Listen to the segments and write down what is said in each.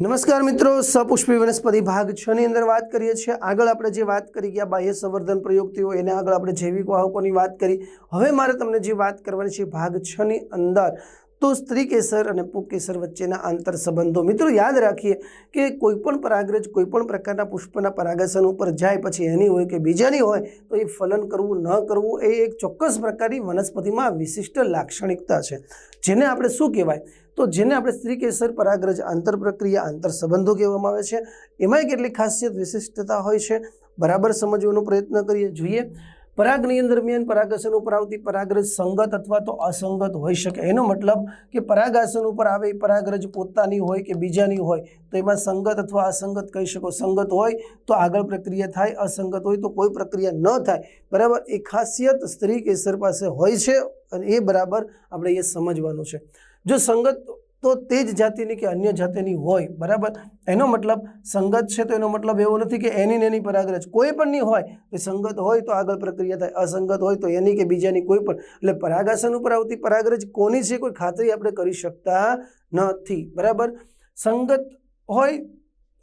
નમસ્કાર મિત્રો, સપુષ્પી વનસ્પતિ ભાગ છ ની અંદર વાત કરીએ છીએ. આગળ આપણે જે વાત કરી ગયા બાહ્ય સંવર્ધન પ્રયુક્તિઓ, એને આગળ આપણે જૈવિક વાહકોની વાત કરી. હવે મારે તમને જે વાત કરવાની છે ભાગ છ ની અંદર. તો સ્ત્રી કેસર અને પુકેસર વચ્ચેના આંતર સંબંધો, મિત્રો યાદ રાખીએ કે કોઈપણ પરાગ્રજ પરાગરજ, કોઈ પ્રકારના પુષ્પના પરાગસન ઉપર જાય પછી એની હોય કે બીજાની હોય, તો એ ફલન કરવું, ન કરવું એ એક ચોક્કસ પ્રકારની વનસ્પતિમાં વિશિષ્ટ લાક્ષણિકતા છે. જેને આપણે શું કહેવાય? તો જેને આપણે સ્ત્રી કેસર, પરાગરજ, આંતર પ્રક્રિયા, આંતર સંબંધો કહેવામાં આવે છે, એમાંય કેટલી ખાસિયત વિશિષ્ટતા હોય છે. બરાબર સમજવાનો પ્રયત્ન કરીએ. જોઈએ પરાગ નિયન દરમિયાન પરાગાસન ઉપર આવતી પરાગરજ સંગત અથવા તો અસંગત હોઈ શકે. એનો મતલબ કે પરાગાસન ઉપર આવે એ પરાગરજ પોતાની હોય કે બીજાની હોય, તો એમાં સંગત અથવા અસંગત કહી શકો. સંગત હોય તો આગળ પ્રક્રિયા થાય, અસંગત હોય તો કોઈ પ્રક્રિયા ન થાય. બરાબર? એ ખાસિયત સ્ત્રી કેસર પાસે હોય છે અને એ બરાબર આપણે એ સમજવાનું છે. જો સંગત તો તે જ જાતિની કે અન્ય જાતિની હોય, બરાબર? એનો મતલબ સંગત છે તો એનો મતલબ એવો નથી કે એની ને એની પરાગરજ કોઈ પણની હોય તો સંગત હોય તો આગળ પ્રક્રિયા થાય. અસંગત હોય તો એની કે બીજાની કોઈ પણ. એટલે પરાગાસન ઉપર આવતી પરાગરજ કોની છે કોઈ ખાતરી આપણે કરી શકતા નથી, બરાબર? સંગત હોય,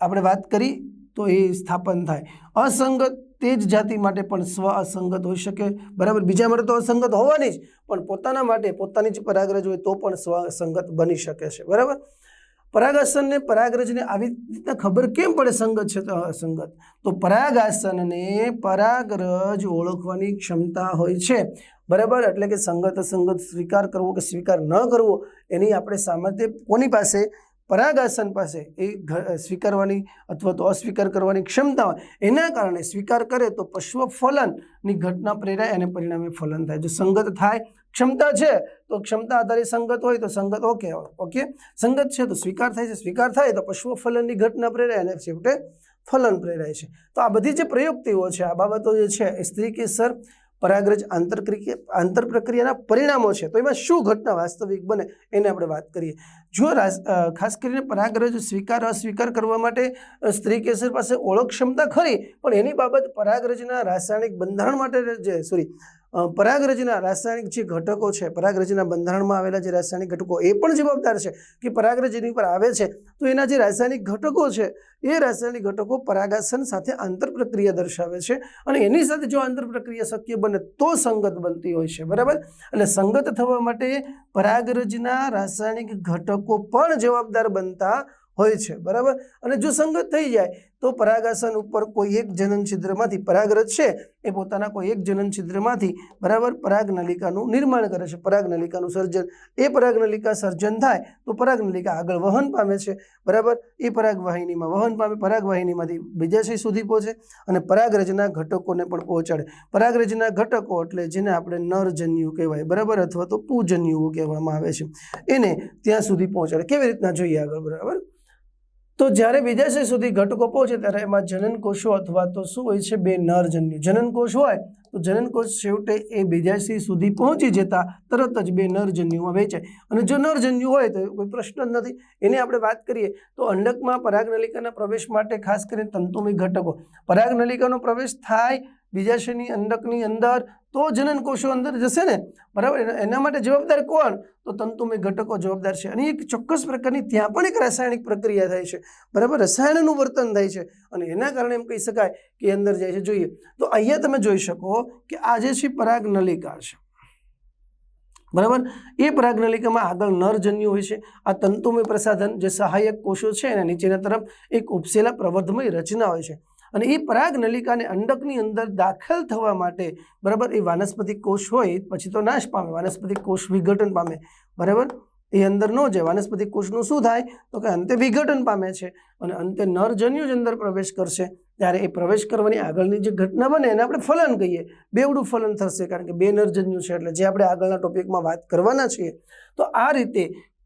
આપણે વાત કરી તો એ સ્થાપન થાય. અસંગત તે જ જાતિ માટે પણ સ્વ અસંગત હોઈ શકે. બરાબર? બીજા માટે તો અસંગત હોવાની જ, પણ પોતાના માટે, પોતાની જ પરાગ્રજ હોય તો પણ સ્વ અસંગત બની શકે છે. બરાબર? પરાગાસનને પરાગરજને આવી રીતના ખબર કેમ પડે સંગત છે તો અસંગત? તો પરાગાસનને પરાગરજ ઓળખવાની ક્ષમતા હોય છે. બરાબર? એટલે કે સંગત અસંગત સ્વીકાર કરવો કે સ્વીકાર ન કરવો, એની આપણે સામાન્ય કોની પાસે? પરાગાસન પાસે એ સ્વીકારવાની અથવા તો અસ્વીકાર કરવાની ક્ષમતા હોય, એના કારણે સ્વીકાર કરે તો પશ્વ ફલનની ઘટના પ્રેરાય અને પરિણામે ફલન થાય. જો સંગત થાય, ક્ષમતા છે, તો ક્ષમતા આધારે સંગત હોય તો સંગત ઓકે ઓકે? સંગત છે તો સ્વીકાર થાય છે, સ્વીકાર થાય તો પશ્વ ફલનની ઘટના પ્રેરાય અને છેવટે ફલન પ્રેરાય છે. તો આ બધી જે પ્રયુક્તિઓ છે, આ બાબતો જે છે, એ સ્ત્રી કેસર પરાગરજ આંતરક્રિયા આંતર પ્રક્રિયાના પરિણામો છે. તો એમાં શું ઘટના વાસ્તવિક બને એને આપણે વાત કરીએ. જો ખાસ કરીને પરાગરજ સ્વીકાર, અસ્વીકાર કરવા માટે સ્ત્રી કેસર પાસે ઓળખ ક્ષમતા ખરી, પણ એની બાબત પરાગરજના રાસાયણિક બંધારણ માટે જે સોરી પરાગરજના રાસાયણિક જે ઘટકો છે, પરાગરજના બંધારણમાં આવેલા જે રાસાયણિક ઘટકો, એ પણ જવાબદાર છે કે પરાગરજની ઉપર પર આવે છે, તો એના જે રાસાયણિક ઘટકો છે, એ રાસાયણિક ઘટકો પરાગાસન સાથે આંતરપ્રક્રિયા દર્શાવે છે અને એની સાથે જો આંતરપ્રક્રિયા શક્ય બને તો સંગત બનતી હોય છે, બરાબર? એટલે સંગત થવા માટે પરાગરજના રાસાયણિક ઘટકો પણ જવાબદાર બનતા હોય છે, બરાબર? અને જો સંગત થઈ જાય તો પરાગાસન ઉપર કોઈ એક જનન છિદ્રમાંથી, પરાગરજ છે, એ પોતાના કોઈ એક જનન છિદ્રમાંથી બરાબર પરાગનલિકાનું નિર્માણ કરે છે. પરાગનલિકાનું સર્જન, એ પરાગનલિકા સર્જન થાય તો પરાગનલિકા આગળ વહન પામે છે. બરાબર? એ પરાગવાહિનીમાં વહન પામે પરાગવાહિનીમાંથી બીજાશય સુધી પહોંચે? અને પરાગરજના ઘટકોને પણ પહોંચાડે. પરાગરજના ઘટકો એટલે જેને આપણે નરજન્યુ કહેવાય, બરાબર? અથવા તો પૂજન્યુઓ કહેવામાં આવે છે. એને ત્યાં સુધી પહોંચાડે. કેવી રીતના જોઈએ આગળ? બરાબર? તો જ્યારે બીજાશય સુધી ઘટકો પહોંચે ત્યારે એમાં જનન કોષો અથવા તો શું હોય છે બે નરજન્યુ. જનન કોષ હોય તો જનન કોષ છેવટે એ બીજાશય સુધી પહોંચી જતા તરત જ બે નરજન્યુમાં વેચાય અને જો નરજન્યુ હોય તો કોઈ પ્રશ્ન જ નથી. એની આપણે વાત કરીએ તો અંડકમાં પરાગનલિકાના પ્રવેશ માટે ખાસ કરીને તંતુમય ઘટકો. પરાગનલિકાનો પ્રવેશ થાય બીજાશયની અંડકની અંદર તો જનન કોષો અંદર જશે ને? બરાબર? એના- માટે જવાબદાર કોણ? તો તંતુમય ઘટકો જવાબદાર છે. અને એક ચોક્કસ પ્રકારની ત્યાં પણ એક રાસાયણિક પ્રક્રિયા થાય છે. બરાબર? રસાયણનું વર્તન થાય છે. અને એના કારણે એમ કહી શકાય કે અંદર જાય છે. જોઈએ. તો અહીંયા તમે જોઈ શકો કે આ જે છે પરાગ નલિકા છે. બરાબર? એ પરાગનલિકામાં આગળ નરજન્યુ હોય છે. આ તંતુમય પ્રસાધન જે સહાયક કોષો છે એના નીચેના તરફ એક ઉપસેલા પ્રવર્ધમય રચના હોય છે. અને એ પરાગ નલિકાને અંડકની અંદર દાખલ થવા માટે બરાબર એ વાનસ્પતિક કોષ હોય, પછી તો નાશ પામે વાનસ્પતિક કોષ વિઘટન પામે. બરાબર? એ અંદર ન જાય વાનસ્પતિક કોષનું શું થાય? તો કે અંતે વિઘટન પામે છે અને અંતે નરજન્યુ જ અંદર પ્રવેશ કરશે. ત્યારે એ પ્રવેશ કરવાની આગળની જે ઘટના બને એને આપણે ફલન કહીએ. બેવડું ફલન થશે, કારણ કે બે નરજન્યુ છે એટલે જે આપણે આગળના ટોપિકમાં વાત કરવાના છીએ. તો આ રીતે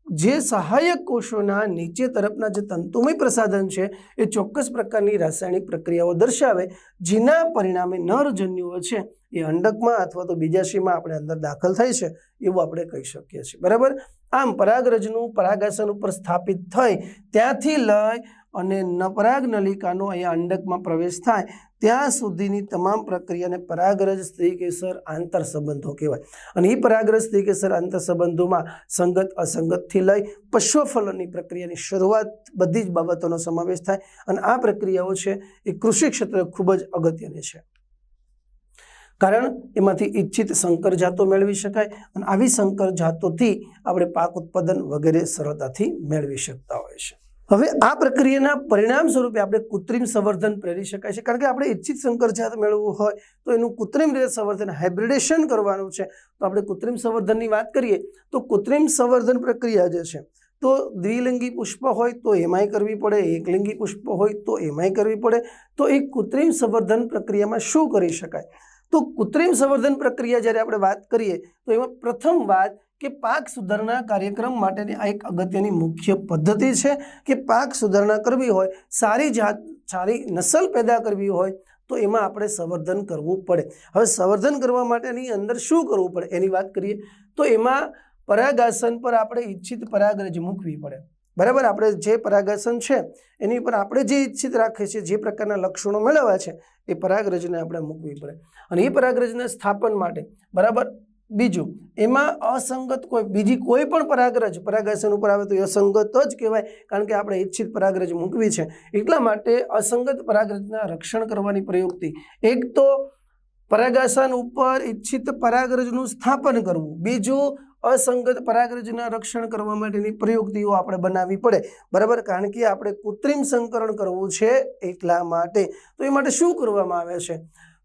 જે સહાયક કોષોના નીચે તરફના જે તંતુમય પ્રસાધન છે, એ ચોક્કસ પ્રકારની રાસાયણિક પ્રક્રિયાઓ દર્શાવે, જેના પરિણામે નરજન્યુઓ છે, એ અંડકમાં અથવા તો બીજાશીમાં આપણે અંદર દાખલ થાય છે, એવું આપણે કહી શકીએ છીએ. બરાબર? આમ પરાગરજનું પરાગાસન ઉપર સ્થાપિત થઈ, ત્યાંથી લઈ અને પરાગ નલિકાનો અહીંયા અંડકમાં પ્રવેશ થાય, ત્યાં સુધીની તમામ પ્રક્રિયાને પરાગરજ સ્ત્રી કેસર આંતર સંબંધો કહેવાય. અને એ પરાગરજ સ્ત્રી કેસર આંતર સંબંધોમાં સંગત, અસંગતથી લઈ પશ્વફલનની પ્રક્રિયાની શરૂઆત બધી જ બાબતોનો સમાવેશ થાય અને આ પ્રક્રિયાઓ છે એ કૃષિ ક્ષેત્રે ખૂબ જ અગત્યની છે. કારણ એમાંથી ઈચ્છિત સંકર જાતો મેળવી શકાય અને આવી સંકર જાતોથી આપણે પાક ઉત્પાદન વગેરે સરળતાથી મેળવી શકતા હોય છે. હવે આ પ્રક્રિયાના પરિણામ સ્વરૂપે આપણે કૃત્રિમ સંવર્ધન પ્રેરી શકાય છે. કારણ કે આપણે ઈચ્છિત સંકર જાત મેળવવું હોય તો એનું કૃત્રિમ રીતે સંવર્ધન હાઇબ્રિડેશન કરવાનું છે. તો આપણે કૃત્રિમ સંવર્ધનની વાત કરીએ તો કૃત્રિમ સંવર્ધન પ્રક્રિયા જે છે તો દ્વિલિંગી પુષ્પ હોય તો એમાંય કરવી પડે, એકલિંગી પુષ્પ હોય તો એમાંય કરવી પડે. તો એ કૃત્રિમ સંવર્ધન પ્રક્રિયામાં શું કરી શકાય? તો કૃત્રિમ સંવર્ધન પ્રક્રિયા જ્યારે આપણે વાત કરીએ, તો એમાં પ્રથમ વાત કે પાક સુધારણા કાર્યક્રમ માટેની આ એક અગત્યની મુખ્ય પદ્ધતિ છે કે પાક સુધારણા કરવી હોય, સારી જાત, સારી નસલ પેદા કરવી હોય, તો એમાં આપણે સંવર્ધન કરવું પડે. હવે સંવર્ધન કરવા માટેની અંદર શું કરવું પડે એની વાત કરીએ, તો એમાં પરાગાસન પર આપણે ઈચ્છિત પરાગરજ મૂકવી પડે. બરાબર? આપણે જે પરાગાસન છે, એની ઉપર આપણે જે ઈચ્છિત રાખીએ છીએ જે પ્રકારના લક્ષણો મેળવ્યા છે, એ પરાગરજને આપણે મૂકવી પડે. અને એ પરાગરજના સ્થાપન માટે, બરાબર? બીજું, એમાં અસંગત કોઈ, બીજી કોઈ પણ પરાગરજ, પરાગાસન ઉપર આવે તો એ અસંગત જ કહેવાય, કારણ કે આપણે ઈચ્છિત પરાગરજ મૂકવી છે. એટલા માટે અસંગત પરાગરજના રક્ષણ કરવાની પ્રયુક્તિ, એક તો પરાગાસન ઉપર ઈચ્છિત પરાગરજનું સ્થાપન કરવું, બીજું અસંગત પરાગરજના રક્ષણ કરવા માટેની પ્રયુક્તિઓ આપણે બનાવવી પડે. બરાબર? કારણ કે આપણે કૃત્રિમ સંકરણ કરવું છે એટલા માટે. તો એ માટે શું કરવામાં આવે છે?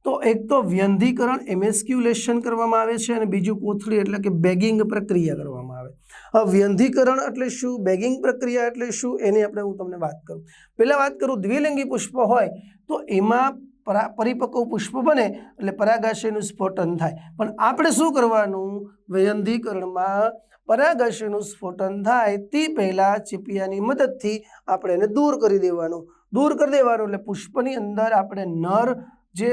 તો એક તો વ્યંધીકરણ, એમેસ્ક્યુલેશન કરવામાં આવે છે અને બીજું કોથળી એટલે કે બેગિંગ પ્રક્રિયા કરવામાં આવે. હવે વ્યંધીકરણ એટલે શું? બેગિંગ પ્રક્રિયા એટલે શું? એની આપણે હું તમને વાત કરું. પહેલાં વાત કરું દ્વિલિંગી પુષ્પ હોય તો એમાં પરા પરિપક્વ પુષ્પ બને એટલે પરાગાશયનું સ્ફોટન થાય. પણ આપણે શું કરવાનું? વ્યંધીકરણમાં પરાગાશયનું સ્ફોટન થાય તે પહેલાં ચીપિયાની મદદથી આપણે એને દૂર કરી દેવાનું. દૂર કરી દેવાનું એટલે પુષ્પની અંદર આપણે નર જે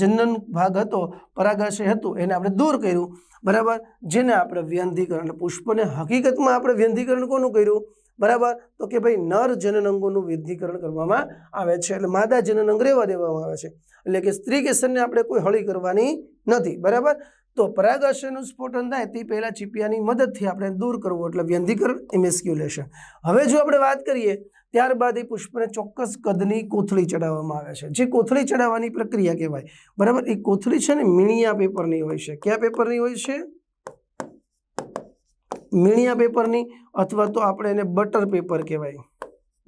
જનન ભાગ હતો, પરાગાશય હતું, એને આપણે દૂર કર્યું. બરાબર? જેને આપણે વ્યંધીકરણ, એટલે પુષ્પને હકીકતમાં આપણે વ્યંધીકરણ કોનું કર્યું? બરાબર? તો કે ભાઈ નર જનન અંગોનું વૃદ્ધિકરણ કરવામાં આવે છે. એટલે માદા જનન અંગ રહેવા દેવામાં આવે છે. એટલે કે સ્ત્રી કેસરને આપણે કોઈ હળી કરવાની નથી. બરાબર? તો પરાગાશયનું સ્ફોટન થાય તે પહેલાં ચીપિયાની મદદથી આપણે દૂર કરવું એટલે વ્યંધીકરણ ઇમેસ્ક્યુલેશન. હવે જો આપણે વાત કરીએ, ત્યારબાદ એ પુષ્પને ચોક્કસ કદની કોથળી ચડાવવામાં આવે છે. જે કોથળી ચડાવવાની પ્રક્રિયા કહેવાય. બરાબર? એ કોથળી છે ને મીણિયા પેપરની હોય છે. કયા પેપરની હોય છે? મીણિયા પેપરની અથવા તો આપણે એને બટર પેપર કહેવાય.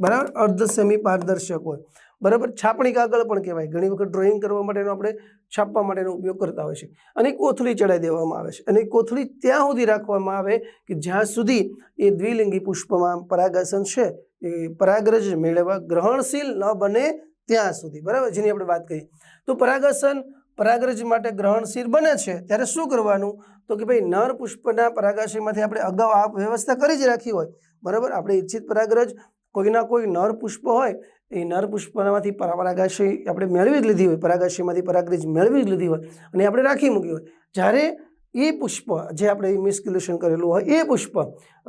બરાબર? અર્ધ સેમી પારદર્શક હોય. બરાબર? છાપણી કાગળ પણ કહેવાય. ઘણી વખત ડ્રોઈંગ કરવા માટેનો આપણે છાપવા માટેનો ઉપયોગ કરતા હોય છે અને કોથળી ચડાવી દેવામાં આવે છે. અને કોથળી ત્યાં સુધી રાખવામાં આવે કે જ્યાં સુધી એ દ્વિલિંગી પુષ્પમાં પરાગાસન છે, એ પરાગરજ મેળવવા ગ્રહણશીલ ન બને ત્યાં સુધી. બરાબર? જેની આપણે વાત કરીએ તો પરાગાસન પરાગરજ માટે ગ્રહણશીલ બને છે. ત્યારે શું કરવાનું? તો કે ભાઈ નર પુષ્પના પરાગાશયમાંથી આપણે અગાઉ આ વ્યવસ્થા કરી જ રાખી હોય. બરાબર? આપણે ઈચ્છિત પરાગરજ કોઈના કોઈ નર પુષ્પ હોય, એ નર પુષ્પમાંથી પરા- પરાગાશય આપણે મેળવી જ લીધી હોય. પરાગાશયમાંથી પરાગરજ મેળવી જ લીધી હોય અને આપણે રાખી મૂકી હોય. જ્યારે એ પુષ્પ જે આપણે મિસક્યુલેશન કરેલું હોય, એ પુષ્પ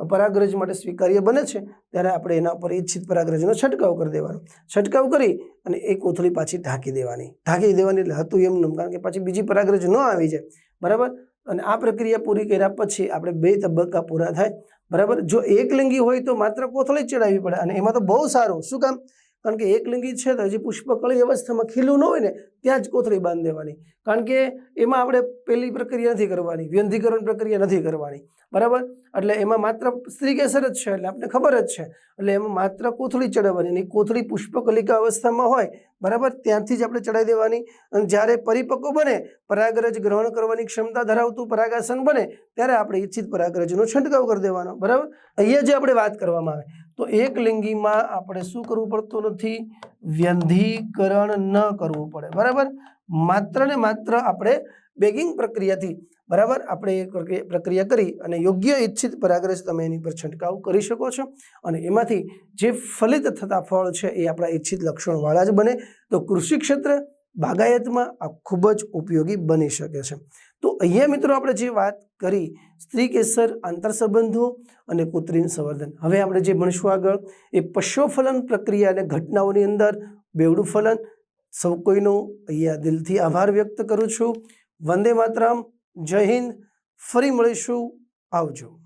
પરાગરજ માટે સ્વીકાર્ય બને છે, ત્યારે આપણે એના ઉપર ઈચ્છિત પરાગરજનો છંટકાવ કરી દેવાનો. છંટકાવ કરી અને એ કોથળી પાછી ઢાંકી દેવાની. ઢાંકી દેવાની એટલે હતું એમનું કારણ કે પાછી બીજી પરાગરજ ન આવી જાય. બરાબર? અને આ પ્રક્રિયા પૂરી કર્યા પછી આપણે બે તબક્કા પૂરા થાય. બરાબર? જો એક લિંગી હોય તો માત્ર કોથળી જ ચડાવવી પડે અને એમાં તો બહુ સારું. શું કામ? કારણ કે એક લિંગી છે તો હજી પુષ્પકળી અવસ્થામાં ખીલું ન હોય ને ત્યાં જ કોથળી બાંધી દેવાની. કારણ કે એમાં આપણે પહેલી પ્રક્રિયા નથી કરવાની, વ્યંધીકરણ પ્રક્રિયા નથી કરવાની. બરાબર? એટલે એમાં માત્ર સ્ત્રી કેસર જ છે, એટલે આપણે ખબર જ છે. એટલે એમાં માત્ર કોથળી ચડાવવાની અને કોથળી પુષ્પકલિકા અવસ્થામાં હોય, બરાબર? ત્યાંથી જ આપણે ચડાવી દેવાની. અને જ્યારે પરિપક્વ બને, પરાગરજ ગ્રહણ કરવાની ક્ષમતા ધરાવતું પરાગાસન બને, ત્યારે આપણે ઈચ્છિત પરાગરજનો છંટકાવ કરી દેવાનો, બરાબર? અહીંયા જે આપણે વાત કરવામાં આવે, તો એક લિંગીમાં આપણે શું કરવું પડતું નથી? વ્યંધીકરણ ન કરવું પડે, બરાબર? માત્ર ને માત્ર આપણે બેગિંગ પ્રક્રિયાથી બરાબર આપણે એ પ્રક્રિયા કરી અને યોગ્ય ઈચ્છિત પરાગરજ તમે એની પર છંટકાવ કરી શકો છો. અને એમાંથી જે ફલિત થતા ફળ છે એ આપણા ઈચ્છિત લક્ષણવાળા જ બને. તો કૃષિ ક્ષેત્ર બાગાયતમાં આ ખૂબ જ ઉપયોગી બની શકે છે. તો અહીંયા મિત્રો આપણે જે વાત કરી, સ્ત્રી કેસર આંતરસંબંધો અને કૃત્રિમ સંવર્ધન. હવે આપણે જે ભણીશું આગળ, એ પશુફલન પ્રક્રિયા અને ઘટનાઓની અંદર બેવડું ફલન. સૌ કોઈનો અહીંયા દિલથી આભાર વ્યક્ત કરું છું. વંદે માતરમ. જય હિન્દ. ફરી મળીશું. આવજો.